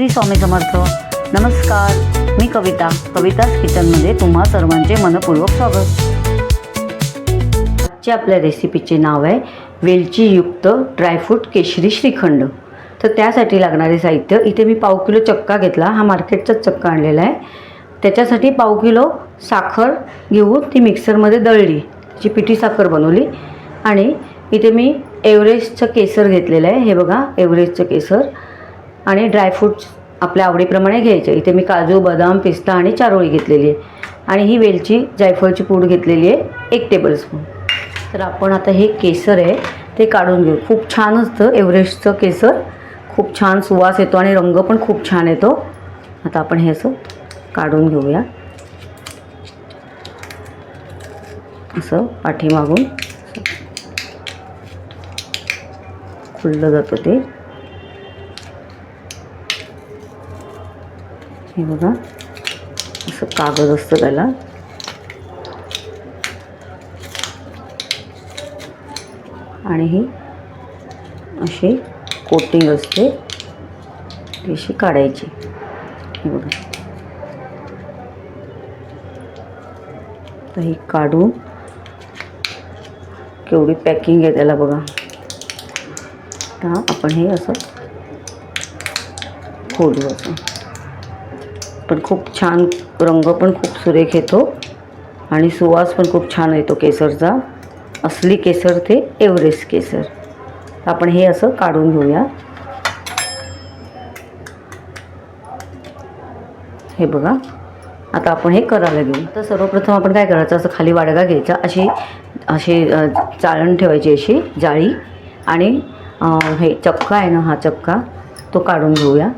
श्री स्वामी समर्थ. नमस्कार. मी कविता. कविताच किचनमध्ये तुम्हा सर्वांचे मनपूर्वक स्वागत. आजच्या आपल्या रेसिपीचे नाव आहे वेलचीयुक्त ड्रायफ्रूट केशरी श्रीखंड. तर त्यासाठी लागणारे साहित्य इथे मी पाव किलो चक्का घेतला. हा मार्केटचाच चक्का आणलेला आहे. त्याच्यासाठी पाव किलो साखर घेऊन ती मिक्सरमध्ये दळली. त्याची पिठी साखर बनवली. आणि इथे मी एव्हरेस्टचं केसर घेतलेलं आहे. हे बघा एव्हरेस्टचं केसर. आणि ड्रायफ्रूट्स आपल्या आवडीप्रमाणे घ्यायचे. इथे मी काजू बदाम पिस्ता आणि चारोळी घेतलेली आहे. आणि ही वेलची जायफळची पूड घेतलेली आहे एक टेबलस्पून तर आपण आता हे केसर आहे ते काढून घेऊ. खूप छान असतं एव्हरेस्टचं केसर. खूप छान सुवास येतो आणि रंग पण खूप छान येतो. आता आपण हे असं काढून घेऊया. असं पाठीमागून. खुललं जातं ते. हे बघा असं कागद असतं त्याला. आणि ही अशी कोटिंग असते ती अशी काढायची. हे बघा. तर ही काढून केवढी पॅकिंग आहे त्याला बघा. आता आपण हे असं खोलू असं. पण खूप छान रंग पण खूप सुरेख येतो. आणि सुवास पण खूप छान येतो केसरचा. असली केसर ते एव्हरेस्ट केसर. तर आपण हे असं काढून घेऊया. हे बघा. आता आपण हे करायला घेऊ. तर सर्वप्रथम आपण काय करायचं? असं खाली वाडगा घ्यायचा. अशी अशी चाळण ठेवायची अशी जाळी. आणि हे चक्का आहे ना हा चक्का तो काढून घेऊया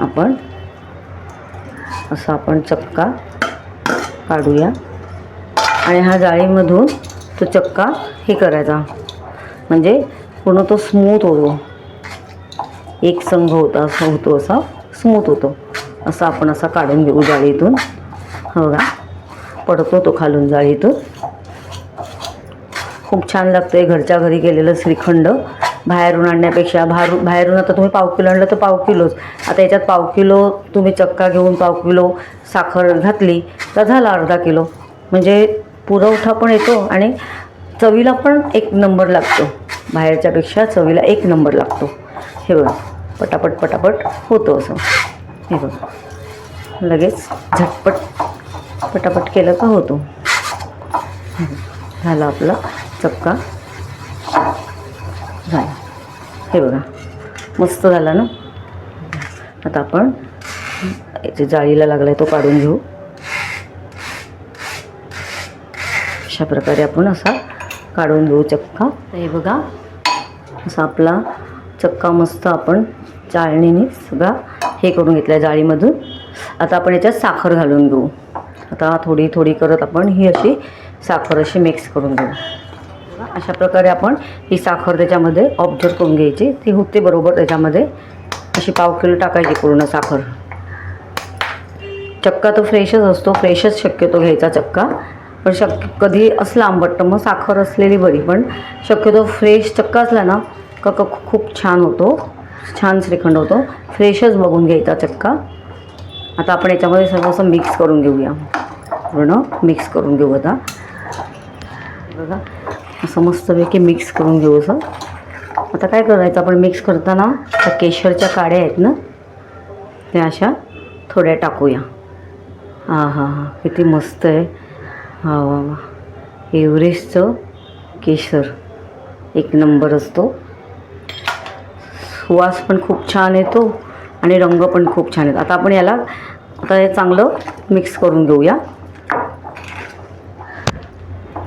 आपण. असा आपण चक्का काढूया. आणि ह्या जाळीमधून तो चक्का हे करायचा. म्हणजे पूर्ण तो स्मूथ होतो. एक संघ होता असा होतो असा स्मूथ होतो. असा आपण असा काढून घेऊ जाळीतून. हो बघा पडतो तो खालून जाळीतून. खूप छान लागतं आहे घरच्या घरी केलेलं श्रीखंड बाहेरून आणण्यापेक्षा बाहेर बाहेरून आता तुम्ही पाव किलो आणलं तर पाव किलोच. आता याच्यात पाव किलो तुम्ही चक्का घेऊन पाव किलो साखर घातली तर झाला अर्धा किलो. म्हणजे पुरवठा पण येतो आणि चवीला पण एक नंबर लागतो. बाहेरच्यापेक्षा चवीला एक नंबर लागतो. हे बघा पटापट पटापट होतं असं. हे बघा लगेच झटपट पटापट केलं का होतो. झाला आपला चक्का. झाला हे बघा. मस्त झाला ना? आता आपण याच्या जाळीला लागला तो काढून घेऊ. अशा प्रकारे आपण असा काढून घेऊ चक्का. तर हे बघा असा आपला चक्का मस्त आपण चाळणीने सगळा हे करून घेतला जाळीमधून. आता आपण याच्यात साखर घालून घेऊ. आता थोडी थोडी करत आपण ही अशी साखर अशी मिक्स करून घेऊ. अशा प्रकारे आपण ही साखर त्याच्यामध्ये ऑब्झर्व करून घ्यायची. ती होते बरोबर त्याच्यामध्ये. अशी पाव किलो टाकायची पूर्ण साखर. चक्का तो फ्रेशच असतो. फ्रेशच शक्यतो घ्यायचा चक्का. पण शक्य कधी असला आंबट तर मग साखर असलेली बरी. पण शक्यतो फ्रेश चक्का असला ना का का खूप छान होतो. छान श्रीखंड होतो. फ्रेशच बघून घ्यायचा चक्का. आता आपण याच्यामध्ये सगळं असं मिक्स करून घेऊया. पूर्ण मिक्स करून घेऊ आता. बघा. असं मस्तपैकी मिक्स करून घेऊ असं. आता काय करायचं? आपण मिक्स करताना त्या केशरच्या काड्या आहेत ना त्या अशा थोड्या टाकूया. हां हां हां. किती मस्त आहे. हा वा वा. एव्हरेस्टचं केशर एक नंबर असतो. सुवास पण खूप छान येतो आणि रंग पण खूप छान येतो. आता आपण याला आता हे चांगलं मिक्स करून घेऊया.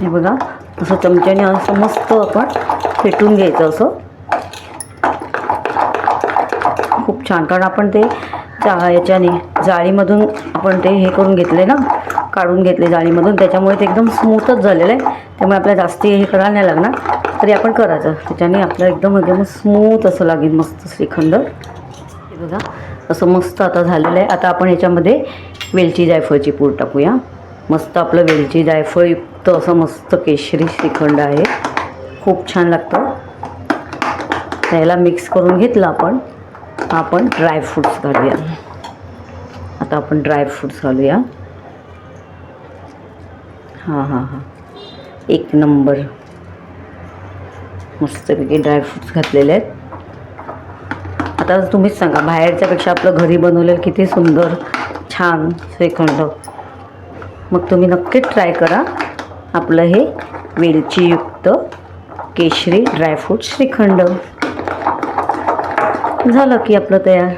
हे बघा. असं चमच्याने असं मस्त आपण फेटून घ्यायचं असं. खूप छान. कारण आपण ते याच्याने जाळीमधून आपण ते हे करून घेतले ना काढून घेतले जाळीमधून. त्याच्यामुळे ते एकदम स्मूथच झालेलं आहे. त्यामुळे आपल्याला जास्ती हे करायला नाही लागणार. तरी आपण करायचं. त्याच्याने आपल्याला एकदम एकदम स्मूथ असं लागेल मस्त श्रीखंड. हे बघा असं मस्त आता झालेलं आहे. आता आपण याच्यामध्ये वेलची जायफळची पूड टाकूया. मस्त आपलं वेलची जायफळयुक्त असं मस्त केशरी श्रीखंड आहे. खूप छान लागतं. त्याला मिक्स करून घेतलं आपण. आपण ड्रायफ्रूट्स घालूया. आता आपण ड्रायफ्रूट्स घालूया. हां हां हां. एक नंबर मस्तपैकी ड्रायफ्रूट्स घातलेले आहेत. आता तुम्हीच सांगा बाहेरच्यापेक्षा आपलं घरी बनवलेलं किती सुंदर छान श्रीखंड. मग तुम्ही नक्कीच ट्राय करा. आपलं हे वेलचीयुक्त केशरी ड्रायफ्रूट श्रीखंड. झालं की आपलं तयार.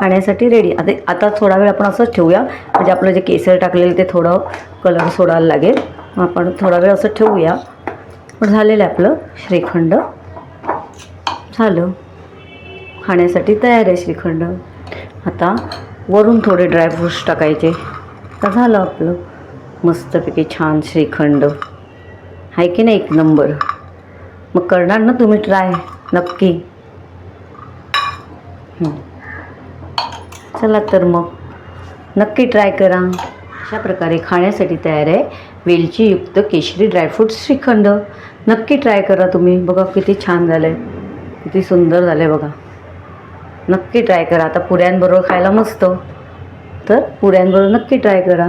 खाण्यासाठी रेडी आता आता थोडा वेळ आपण असंच ठेवूया. म्हणजे आपलं जे केसर टाकलेलं ते थोडं कलर सोडायला लागेल. मग आपण थोडा वेळ असं ठेवूया. पण झालेलं आहे आपलं श्रीखंड. झालं. खाण्यासाठी तयार आहे श्रीखंड. आता वरून थोडे ड्रायफ्रूट्स टाकायचे. तर झालं आपलं. मस्तपैकी छान श्रीखंड. आहे की नाही एक नंबर? मग करणार ना तुम्ही ट्राय? नक्की. चला तर मग. नक्की ट्राय करा. अशा प्रकारे खाण्यासाठी तयार आहे वेलचीयुक्त केशरी ड्रायफ्रूट श्रीखंड. नक्की ट्राय करा तुम्ही. बघा किती छान झालं आहे किती सुंदर झालं आहे बघा. नक्की ट्राय करा. आता पुऱ्यांबरोबर खायला मस्त. तर पुऱ्यांबरोबर नक्की ट्राय करा.